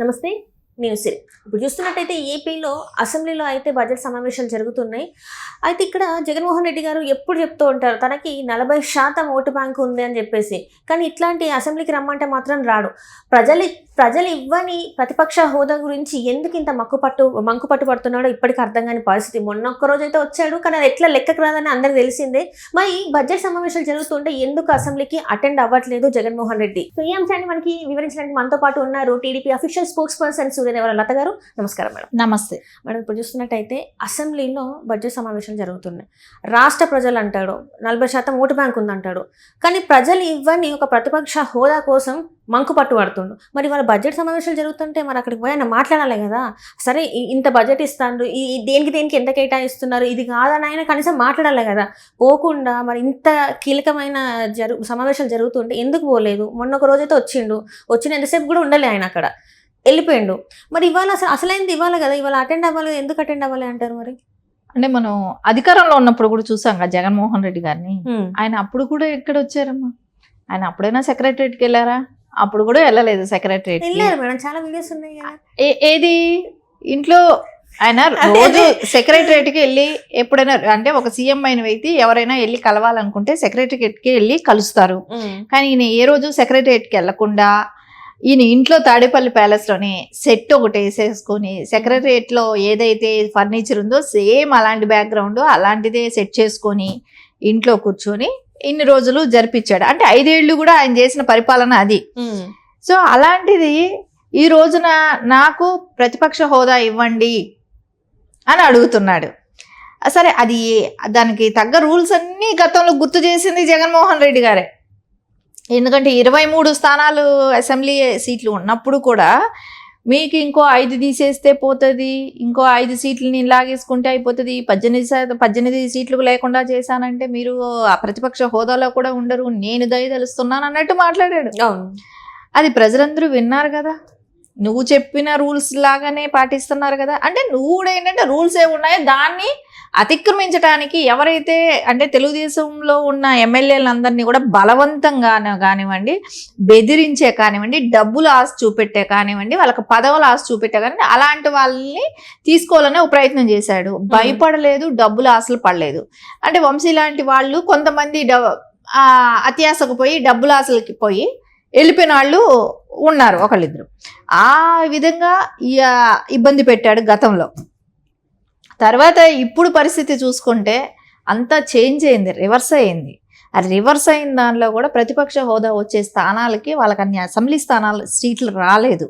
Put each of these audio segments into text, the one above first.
నమస్తే నేను సిరి. ఇప్పుడు చూస్తున్నట్టయితే ఏపీలో అసెంబ్లీలో అయితే బడ్జెట్ సమావేశాలు జరుగుతున్నాయి. అయితే ఇక్కడ జగన్మోహన్ రెడ్డి గారు ఎప్పుడు చెప్తూ ఉంటారు తనకి నలభై శాతం ఓటు బ్యాంక్ ఉంది అని చెప్పేసి. కానీ ఇట్లాంటి అసెంబ్లీకి రమ్మంటే మాత్రం రాడు. ప్రజలు ప్రజలు ఇవ్వని ప్రతిపక్ష హోదా గురించి ఎందుకు ఇంత మక్కుపట్టు మంకుపట్టు పడుతున్నాడో ఇప్పటికీ అర్థం కాని పరిస్థితి. మొన్న ఒక్క రోజు అయితే వచ్చాడు కానీ అది ఎట్లా లెక్కకు రాదని అందరికి తెలిసిందే. మరి బడ్జెట్ సమావేశాలు జరుగుతుంటే ఎందుకు అసెంబ్లీకి అటెండ్ అవ్వట్లేదు జగన్మోహన్ రెడ్డి? సో ఈ అంశాన్ని మనకి వివరించడానికి మనతో పాటు ఉన్నారు TDP official spokesperson Suryadevara Latha garu. నమస్కారం మేడం. నమస్తే. మేడం ఇప్పుడు చూస్తున్నట్టయితే అసెంబ్లీలో బడ్జెట్ సమావేశాలు జరుగుతున్నాయి. రాష్ట్ర ప్రజలు అంటాడు నలభై శాతం ఓటు బ్యాంక్ ఉందంటాడు. కానీ ప్రజలు ఇవ్వని ఒక ప్రతిపక్ష హోదా కోసం మంకు పట్టు పడుతుండు మరి వాళ్ళ బడ్జెట్ సమావేశాలు జరుగుతుంటే మరి అక్కడికి పోయి ఆయన మాట్లాడాలి కదా. సరే ఇంత బడ్జెట్ ఇస్తాను ఈ దేనికి దేనికి ఎంత కేటాయిస్తున్నారు? ఇది కాదని ఆయన కనీసం మాట్లాడాలి కదా. పోకుండా మరి ఇంత కీలకమైన జరు సమావేశాలు జరుగుతుంటే ఎందుకు పోలేదు? మొన్న ఒక రోజైతే వచ్చిండు. వచ్చిన ఎంతసేపు కూడా ఉండలే ఆయన అక్కడ. వెళ్ళిపోయిండు. మరి ఇవాళ అసలు అసలైంది ఇవ్వాలి కదా. ఇవాళ అటెండ్ అవ్వాలి ఎందుకు అటెండ్ అవ్వాలి అంటారు మరి? అంటే మనం అధికారంలో ఉన్నప్పుడు కూడా చూసాం కదా జగన్మోహన్ రెడ్డి గారిని. ఆయన అప్పుడు కూడా ఎక్కడ వచ్చారమ్మా? ఆయన అప్పుడైనా సెక్రటరియట్కి వెళ్ళారా? అప్పుడు కూడా వెళ్ళలేదు సెక్రటరియట్ వెళ్ళారు మేడం చాలా వీడియోస్ ఉన్నాయి ఏది? ఇంట్లో ఆయన రోజు సెక్రటరియట్కి వెళ్ళి ఎప్పుడైనా అంటే ఒక సీఎం అయిన వ్యక్తి ఎవరైనా వెళ్ళి కలవాలనుకుంటే సెక్రటరియట్కి వెళ్ళి కలుస్తారు. కానీ ఈయన ఏ రోజు సెక్రటరియట్కి వెళ్ళకుండా ఈయన ఇంట్లో తాడేపల్లి ప్యాలెస్లోనే సెట్ ఒకటి వేసేసుకొని సెక్రటరియట్లో ఏదైతే ఫర్నిచర్ ఉందో సేమ్ అలాంటి బ్యాక్గ్రౌండ్ అలాంటిదే సెట్ చేసుకొని ఇంట్లో కూర్చొని ఇన్ని రోజులు జరిపించాడు. అంటే ఐదేళ్ళు కూడా ఆయన చేసిన పరిపాలన అది. సో అలాంటిది ఈ రోజున నాకు ప్రతిపక్ష హోదా ఇవ్వండి అని అడుగుతున్నాడు. సరే అది దానికి తగ్గ రూల్స్ అన్నీ గతంలో గుర్తు చేసింది జగన్మోహన్ రెడ్డి గారే. ఎందుకంటే ఇరవై మూడు స్థానాలు అసెంబ్లీ సీట్లు ఉన్నప్పుడు కూడా మీకు ఇంకో ఐదు తీసేస్తే పోతుంది ఇంకో ఐదు సీట్లు నేను లాగేసుకుంటే అయిపోతుంది. పద్దెనిమిది శాతం పద్దెనిమిది సీట్లు లేకుండా చేశానంటే మీరు ఆ ప్రతిపక్ష హోదాలో కూడా ఉండరు. నేను దయదలుస్తున్నాను అన్నట్టు మాట్లాడాడు. అది ప్రజలందరూ విన్నారు కదా. నువ్వు చెప్పిన రూల్స్ లాగానే పాటిస్తున్నారు కదా. అంటే నువ్వు కూడా ఏంటంటే రూల్స్ ఏ ఉన్నాయో దాన్ని అతిక్రమించడానికి ఎవరైతే అంటే తెలుగుదేశంలో ఉన్న ఎమ్మెల్యేలందరినీ కూడా బలవంతంగా కానివ్వండి బెదిరించే కానివ్వండి డబ్బులు ఆశ చూపెట్టే కానివ్వండి వాళ్ళకి పదవులు ఆశ చూపెట్టే కానివ్వండి అలాంటి వాళ్ళని తీసుకోవాలనే ఒక ప్రయత్నం చేశాడు. భయపడలేదు డబ్బులు ఆశలు పడలేదు. అంటే వంశీ లాంటి వాళ్ళు కొంతమంది అత్యాశకు పోయి డబ్బులు ఆశలకి పోయి వెళ్ళిపోయిన వాళ్ళు ఉన్నారు ఒకళ్ళిద్దరు. ఆ విధంగా ఇబ్బంది పెట్టాడు గతంలో. తర్వాత ఇప్పుడు పరిస్థితి చూసుకుంటే అంతా చేంజ్ అయింది రివర్స్ అయింది. అది రివర్స్ అయిన దానిలో కూడా ప్రతిపక్ష హోదా వచ్చే స్థానాలకి వాళ్ళకి అన్ని అసెంబ్లీ స్థానాలు సీట్లు రాలేదు.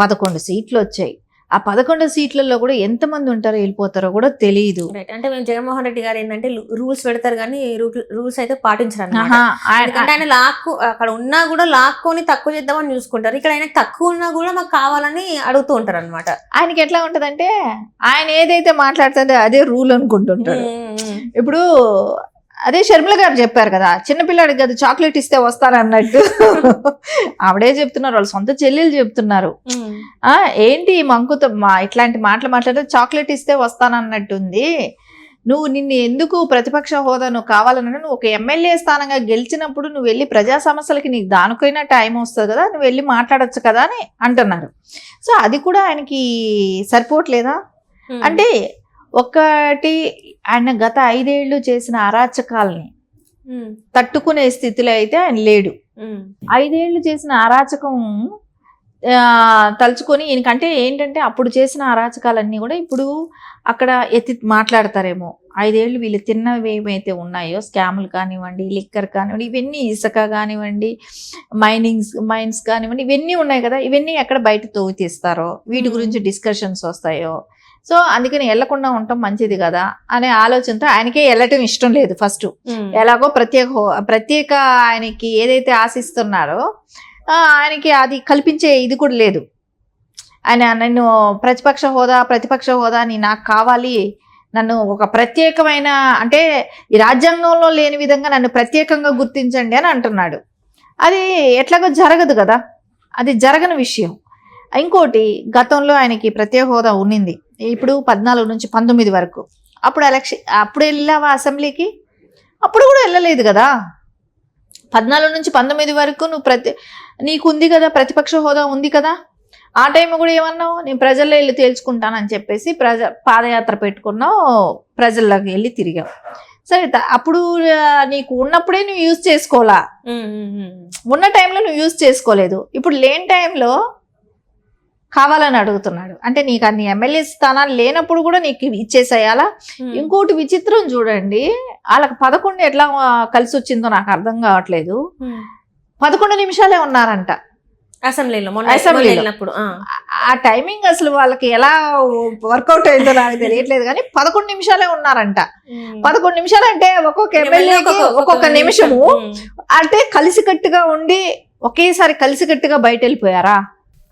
పదకొండు సీట్లు వచ్చాయి. ఆ పదకొండు సీట్లలో కూడా ఎంతమంది ఉంటారో వెళ్ళిపోతారో కూడా తెలియదు రైట్ అంటే మేము జగన్మోహన్ రెడ్డి గారు ఏంటంటే రూల్స్ పెడతారు కానీ రూల్స్ అయితే పాటించరు ఆయన- లాక్కు అక్కడ ఉన్నా కూడా లాక్కొని తక్కువ చేద్దామని చూసుకుంటారు. ఇక్కడ ఆయన తక్కువ ఉన్నా కూడా మాకు కావాలని అడుగుతూ ఉంటారు అనమాట ఆయనకి ఎట్లా ఉంటదంటే ఆయన ఏదైతే మాట్లాడుతుందో అదే రూల్ అనుకుంటుంటాడు. ఇప్పుడు అదే షర్మిల గారు చెప్పారు కదా చిన్నపిల్లాడికి కదా చాక్లెట్ ఇస్తే వస్తారన్నట్టు ఆవిడే చెప్తున్నారు వాళ్ళ సొంత చెల్లెలు చెప్తున్నారు. ఆ ఏంటి మంకుతో మా ఇట్లాంటి మాటలు మాట్లాడితే చాక్లెట్ ఇస్తే వస్తానన్నట్టుంది నువ్వు నిన్ను ఎందుకు ప్రతిపక్ష హోదా నువ్వు కావాలన్నా నువ్వు ఒక ఎమ్మెల్యే స్థానంగా గెలిచినప్పుడు నువ్వు వెళ్ళి ప్రజా సమస్యలకి నీకు దానికైనా టైం వస్తుంది కదా నువ్వు వెళ్ళి మాట్లాడొచ్చు కదా అని అంటున్నారు. సో అది కూడా ఆయనకి సరిపోవట్లేదా? అంటే ఒకటి ఆయన గత ఐదేళ్ళు చేసిన అరాచకాలని తట్టుకునే స్థితిలో అయితే ఆయన లేడు. ఐదేళ్ళు చేసిన అరాచకం తలుచుకొని ఈయనకంటే ఏంటంటే అప్పుడు చేసిన అరాచకాలన్నీ కూడా ఇప్పుడు అక్కడ ఎత్తి మాట్లాడతారేమో. ఐదేళ్ళు వీళ్ళు తిన్నవి ఏమైతే ఉన్నాయో స్కాములు కానివ్వండి లిక్కర్ కానివ్వండి ఇవన్నీ ఇసుక కానివ్వండి మైనింగ్స్ మైన్స్ కానివ్వండి ఇవన్నీ ఉన్నాయి కదా. ఇవన్నీ ఎక్కడ బయట తోవి తీస్తారో వీటి. గురించి డిస్కషన్స్ వస్తాయో సో అందుకని వెళ్ళకుండా ఉండటం మంచిది కదా అనే ఆలోచనతో ఆయనకే వెళ్ళటం ఇష్టం లేదు ఫస్ట్. ఎలాగో ప్రత్యేక ప్రత్యేక ఆయనకి ఏదైతే ఆశిస్తున్నారో ఆయనకి అది కల్పించే ఇది కూడా లేదు. ఆయన నన్ను ప్రతిపక్ష హోదా ప్రతిపక్ష హోదా అని నాకు కావాలి. నన్ను ఒక ప్రత్యేకమైన అంటే ఈ రాజ్యాంగంలో లేని విధంగా నన్ను ప్రత్యేకంగా గుర్తించండి అని అంటున్నాడు. అది ఎట్లాగో జరగదు కదా. అది జరగని విషయం. ఇంకోటి గతంలో ఆయనకి ప్రత్యేక హోదా ఉన్నింది. ఇప్పుడు పద్నాలుగు నుంచి పంతొమ్మిది వరకు. అప్పుడు ఎలక్షన్ అప్పుడు వెళ్ళావా అసెంబ్లీకి? అప్పుడు కూడా వెళ్ళలేదు కదా? పద్నాలుగు నుంచి పంతొమ్మిది వరకు నువ్వు ప్రతి నీకు ఉంది కదా ప్రతిపక్ష హోదా ఉంది కదా? ఆ టైం కూడా ఏమన్నావు? నేను ప్రజల్లో వెళ్ళి తేల్చుకుంటానని చెప్పేసి ప్రజ పాదయాత్ర పెట్టుకున్నావు ప్రజల్లోకి వెళ్ళి తిరిగావు. సరే అప్పుడు నీకు ఉన్నప్పుడే నువ్వు యూజ్ చేసుకోవాలా. ఉన్న టైంలో నువ్వు యూజ్ చేసుకోలేదు. ఇప్పుడు లేని టైంలో కావాలని అడుగుతున్నాడు అంటే నీకు అన్ని ఎమ్మెల్యే స్థానాలు లేనప్పుడు కూడా నీకు ఇచ్చేసేయాలా. ఇంకోటి విచిత్రం చూడండి వాళ్ళకి పదకొండు ఎట్లా కలిసి వచ్చిందో నాకు అర్థం కావట్లేదు. పదకొండు నిమిషాలే ఉన్నారంట అసెంబ్లీలో అసెంబ్లీలో. ఆ. టైమింగ్ అసలు వాళ్ళకి ఎలా వర్కౌట్ అయిందో నాకు తెలియట్లేదు కానీ పదకొండు నిమిషాలే ఉన్నారంట. పదకొండు నిమిషాలు అంటే ఒక్కొక్క ఎమ్మెల్యేకి ఒక్కొక్క- నిమిషము. అంటే కలిసికట్టుగా ఉండి ఒకేసారి కలిసికట్టుగా బయట వెళ్ళిపోయారా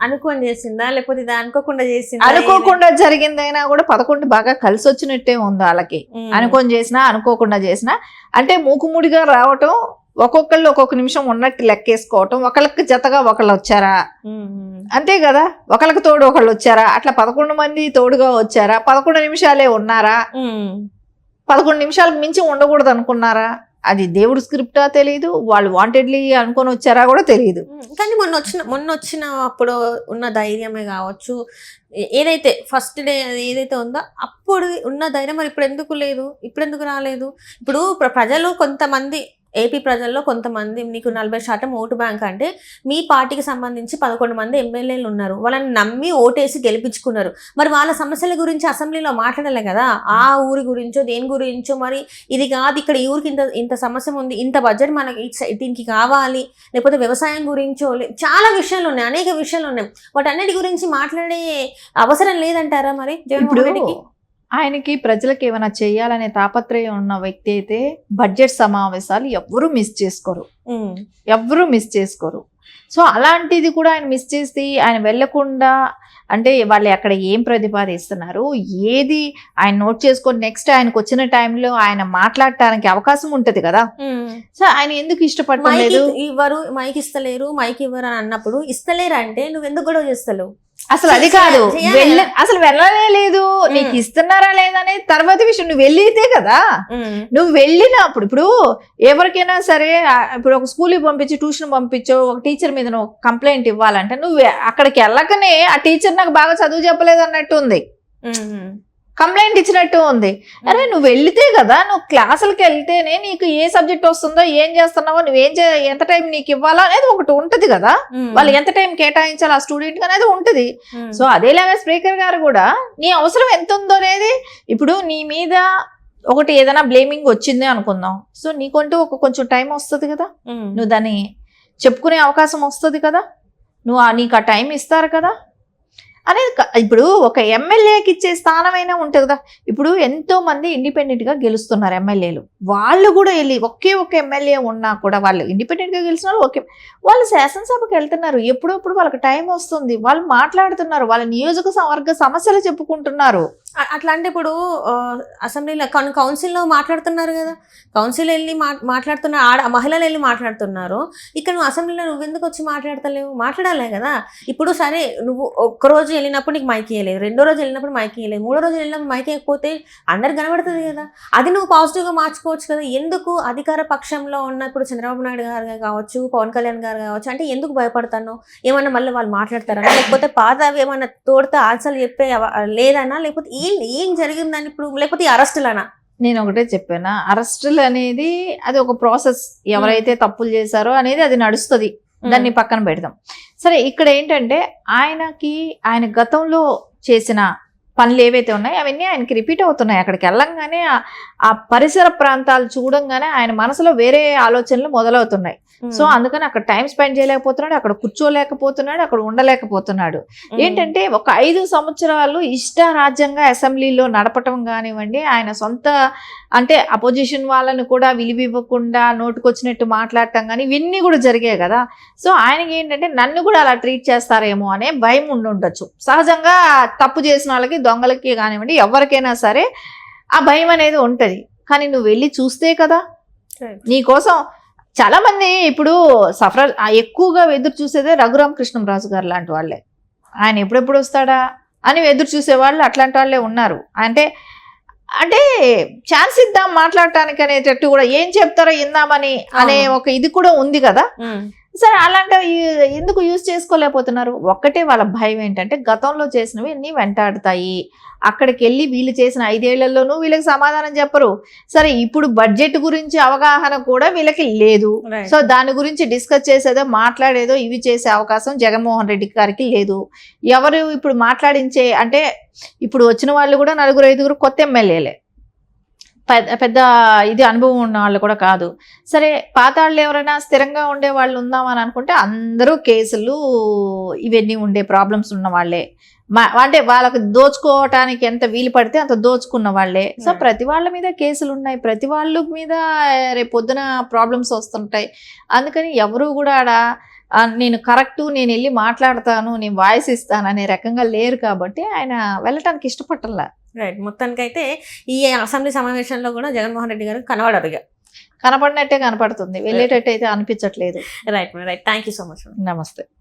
అనుకోని చేసిందా? లేకపోతే ఇది అనుకోకుండా చేసిందా? అనుకోకుండా జరిగిందైనా కూడా పదకొండు బాగా కలిసి వచ్చినట్టే ఉంది వాళ్ళకి. అనుకొని చేసినా అనుకోకుండా చేసినా. అంటే మూకుముడిగా రావటం ఒక్కొక్కళ్ళు ఒక్కొక్క నిమిషం ఉన్నట్టు లెక్కేసుకోవటం ఒకళ్ళకి జతగా ఒకళ్ళు వచ్చారా. అంతే కదా? ఒకళ్ళకి తోడు ఒకళ్ళు వచ్చారా? అట్లా పదకొండు మంది తోడుగా వచ్చారా? పదకొండు నిమిషాలే ఉన్నారా. పదకొండు నిమిషాలకు మించి ఉండకూడదు అనుకున్నారా అది దేవుడు స్క్రిప్టా తెలియదు వాళ్ళు వాంటెడ్లీ అనుకొని వచ్చారా కూడా తెలియదు కానీ మొన్న వచ్చిన మొన్న వచ్చిన అప్పుడు ఉన్న ధైర్యమే కావచ్చు. ఏదైతే ఫస్ట్ డే అది ఏదైతే ఉందో అప్పుడు ఉన్న ధైర్యం మరి ఇప్పుడు ఎందుకు లేదు? ఇప్పుడు ఎందుకు రాలేదు? ఇప్పుడు ప్రజలు కొంతమంది ఏపీ ప్రజల్లో కొంతమంది నీకు నలభై శాతం ఓటు బ్యాంక్ అంటే మీ పార్టీకి సంబంధించి పదకొండు మంది ఎమ్మెల్యేలు ఉన్నారు. వాళ్ళని నమ్మి ఓటేసి గెలిపించుకున్నారు. మరి వాళ్ళ సమస్యల గురించి అసెంబ్లీలో మాట్లాడలే కదా? ఆ ఊరి గురించో దేని గురించో మరి ఇది కాదు ఇక్కడ ఈ ఊరికి ఇంత ఇంత సమస్య ఉంది ఇంత బడ్జెట్ మనకి దీనికి కావాలి లేకపోతే వ్యవసాయం గురించో చాలా విషయాలు ఉన్నాయి అనేక విషయాలు ఉన్నాయి. వాటన్నిటి గురించి మాట్లాడే అవసరం లేదంటారా మరి జగన్మోహన్ రెడ్డికి? ఆయనకి ప్రజలకు ఏమైనా చేయాలనే తాపత్రయం ఉన్న వ్యక్తి అయితే బడ్జెట్ సమావేశాలు ఎవ్వరూ మిస్ చేసుకోరు. ఎవ్వరూ మిస్ చేసుకోరు. సో అలాంటిది కూడా ఆయన మిస్ చేసి ఆయన వెళ్ళకుండా అంటే వాళ్ళు అక్కడ ఏం ప్రతిపాదిస్తున్నారు ఏది ఆయన నోట్ చేసుకొని నెక్స్ట్ ఆయనకు వచ్చిన టైంలో ఆయన మాట్లాడటానికి అవకాశం ఉంటది కదా. సో ఆయన ఎందుకు ఇష్టపడటం మైక్ లేదు? ఇవ్వరు మైక్ ఇస్తలేరు మైక్ ఇవ్వరు అని అన్నప్పుడు ఇస్తలేరు అంటే నువ్వు ఎందుకు గొడవ చేస్తలేవు? అసలు అది కాదు. వెళ్ళ అసలు వెళ్ళనే లేదు. నీకు ఇస్తున్నారా లేదా అనేది తర్వాత విషయం. నువ్వు వెళ్ళితే కదా. నువ్వు వెళ్ళినప్పుడు ఇప్పుడు ఎవరికైనా సరే ఇప్పుడు ఒక స్కూల్కి పంపించి ట్యూషన్ పంపించో ఒక టీచర్ మీద నువ్వు కంప్లైంట్ ఇవ్వాలంటే నువ్వు అక్కడికి వెళ్ళకనే ఆ టీచర్ నాకు బాగా చదువు చెప్పలేదు అన్నట్టు ఉంది. కంప్లైంట్ ఇచ్చినట్టు ఉంది. అరే నువ్వు వెళ్తే కదా నువ్వు క్లాసులకి వెళ్తేనే నీకు ఏ సబ్జెక్ట్ వస్తుందో ఏం చేస్తున్నావో నువ్వేం చే ఎంత టైం నీకు ఇవ్వాలా అనేది ఒకటి ఉంటది కదా. వాళ్ళు ఎంత టైం కేటాయించాలి ఆ స్టూడెంట్ అనేది ఉంటది. సో అదేలాగా స్పీకర్ గారు కూడా నీ అవసరం ఎంత ఉందో అనేది ఇప్పుడు నీ మీద ఒకటి ఏదైనా బ్లేమింగ్ వచ్చింది అనుకుందాం. సో నీకంటూ ఒక కొంచెం టైం వస్తుంది కదా. నువ్వు దాన్ని చెప్పుకునే అవకాశం వస్తుంది కదా. నువ్వు ఆ- నీకు ఆ టైం ఇస్తారు కదా. అనేది ఇప్పుడు ఒక ఎమ్మెల్యేకి ఇచ్చే స్థానమైనా ఉంటుంది కదా. ఇప్పుడు ఎంతో మంది గెలుస్తున్నారు ఎమ్మెల్యేలు. వాళ్ళు కూడా వెళ్ళి ఒకే ఒక ఎమ్మెల్యే ఉన్నా కూడా వాళ్ళు ఇండిపెండెంట్గా గెలిచిన వాళ్ళు ఓకే. వాళ్ళు శాసనసభకు వెళ్తున్నారు. ఎప్పుడప్పుడు వాళ్ళకి టైం వస్తుంది. వాళ్ళు మాట్లాడుతున్నారు. వాళ్ళ నియోజకవర్గ సమస్యలు చెప్పుకుంటున్నారు. అట్లాంటి అట్లా అంటే ఇప్పుడు అసెంబ్లీలో కౌన్ కౌన్సిల్లో మాట్లాడుతున్నారు కదా. కౌన్సిల్ వెళ్ళి మా మాట్లాడుతున్నారు ఆడ మహిళలు వెళ్ళి మాట్లాడుతున్నారు. ఇక్కడ నువ్వు అసెంబ్లీలో నువ్వు ఎందుకు వచ్చి మాట్లాడతలేవు? మాట్లాడాలే కదా. ఇప్పుడు సరే నువ్వు ఒక్క రోజు వెళ్ళినప్పుడు నీకు మైక్ ఇవ్వలేదు రెండో రోజు వెళ్ళినప్పుడు మైక్ ఇవ్వలేదు మూడో రోజు వెళ్ళినప్పుడు మైక్ ఇవ్వకపోతే అందరు కనబడుతుంది కదా. అది నువ్వు పాజిటివ్గా మార్చుకోవచ్చు కదా. ఎందుకు అధికార పక్షంలో ఉన్నప్పుడు చంద్రబాబు నాయుడు గారు కావచ్చు పవన్ కళ్యాణ్ గారు కావచ్చు అంటే ఎందుకు భయపడతాను? ఏమన్నా మళ్ళీ వాళ్ళు మాట్లాడతారా? లేకపోతే పాత ఏమన్నా తోడితే ఆన్సర్లు చెప్పే లేదన్నా? లేకపోతే ఏ ఏం జరిగిందని ఇప్పుడు లేకపోతే అరెస్టులనా? నేను ఒకటే చెప్పాను అరెస్టులు అనేది అది ఒక ప్రాసెస్. ఎవరైతే తప్పులు చేశారో అనేది అది నడుస్తుంది. దాన్ని పక్కన పెడదాం. సరే ఇక్కడ ఏంటంటే ఆయనకి ఆయన గతంలో చేసిన పనులు ఏవైతే ఉన్నాయో అవన్నీ ఆయనకి రిపీట్ అవుతున్నాయి. అక్కడికి వెళ్ళంగానే ఆ పరిసర ప్రాంతాలు చూడంగానే ఆయన మనసులో వేరే ఆలోచనలు మొదలవుతున్నాయి. సో అందుకని అక్కడ టైం స్పెండ్ చేయలేకపోతున్నాడు అక్కడ కూర్చోలేకపోతున్నాడు అక్కడ ఉండలేకపోతున్నాడు. ఏంటంటే ఒక ఐదు సంవత్సరాలు ఇష్టారాజ్యంగా అసెంబ్లీలో నడపటం కానివ్వండి ఆయన సొంత అంటే అపోజిషన్ వాళ్ళని కూడా విలువివ్వకుండా నోటుకొచ్చినట్టు మాట్లాడటం కానీ ఇవన్నీ కూడా జరిగాయి కదా. సో ఆయనకి ఏంటంటే నన్ను కూడా అలా ట్రీట్ చేస్తారేమో అనే భయం ఉండి ఉండొచ్చు సహజంగా తప్పు చేసిన వాళ్ళకి దొంగలకి కానివ్వండి ఎవరికైనా సరే ఆ భయం అనేది ఉంటది. కానీ నువ్వు వెళ్ళి చూస్తే కదా. నీకోసం చాలా మంది ఇప్పుడు సఫర్ ఎక్కువగా ఎదురు చూసేదే రఘురామ కృష్ణంరాజు గారు లాంటి వాళ్ళే ఆయన ఎప్పుడెప్పుడు వస్తాడా అని ఎదురు చూసే వాళ్ళు అట్లాంటి వాళ్ళే ఉన్నారు అంటే అంటే ఛాన్స్ ఇద్దాం మాట్లాడటానికి అనేటట్టు కూడా ఏం చెప్తారో ఇందామని అనే. ఒక ఇది కూడా ఉంది కదా. సరే అలాంటివి ఎందుకు యూజ్ చేసుకోలేకపోతున్నారు? ఒక్కటే వాళ్ళ భయం ఏంటంటే గతంలో చేసినవి అన్ని వెంటాడుతాయి. అక్కడికి వెళ్ళి వీళ్ళు చేసిన ఐదేళ్ళలోనూ వీళ్ళకి సమాధానం చెప్పరు. సరే ఇప్పుడు బడ్జెట్ గురించి అవగాహన కూడా వీళ్ళకి లేదు. సో దాని గురించి డిస్కస్ చేసేదో మాట్లాడేదో ఇవి చేసే అవకాశం జగన్మోహన్ రెడ్డి గారికి లేదు. ఎవరు ఇప్పుడు మాట్లాడించే అంటే ఇప్పుడు వచ్చిన వాళ్ళు కూడా నలుగురు ఐదుగురు కొత్త ఎమ్మెల్యేలే. పెద్ద పెద్ద ఇది అనుభవం ఉన్న వాళ్ళు కూడా కాదు. సరే పాత వాళ్ళు ఎవరైనా స్థిరంగా ఉండే వాళ్ళు ఉందామని అనుకుంటే అందరూ కేసులు ఇవన్నీ ఉండే ప్రాబ్లమ్స్ ఉన్న వాళ్ళే. అంటే వాళ్ళకి దోచుకోవటానికి ఎంత వీలు పడితే అంత దోచుకున్న వాళ్ళే. So Right. ప్రతి వాళ్ళ మీద కేసులు ఉన్నాయి. ప్రతి వాళ్ళ మీద రేపు పొద్దున ప్రాబ్లమ్స్ వస్తుంటాయి. అందుకని ఎవరు కూడా నేను కరెక్ట్ నేను వెళ్ళి మాట్లాడతాను నేను వాయిస్ ఇస్తాను అనే రకంగా లేరు కాబట్టి ఆయన వెళ్ళటానికి ఇష్టపట్టలే. రైట్ మొత్తానికైతే ఈ అసెంబ్లీ సమావేశంలో కూడా జగన్మోహన్ రెడ్డి గారు కనబడరు ఇక. కనపడినట్టే కనపడుతుంది. వెళ్ళేటట్టు అయితే అనిపించట్లేదు. Right right thank you so much నమస్తే.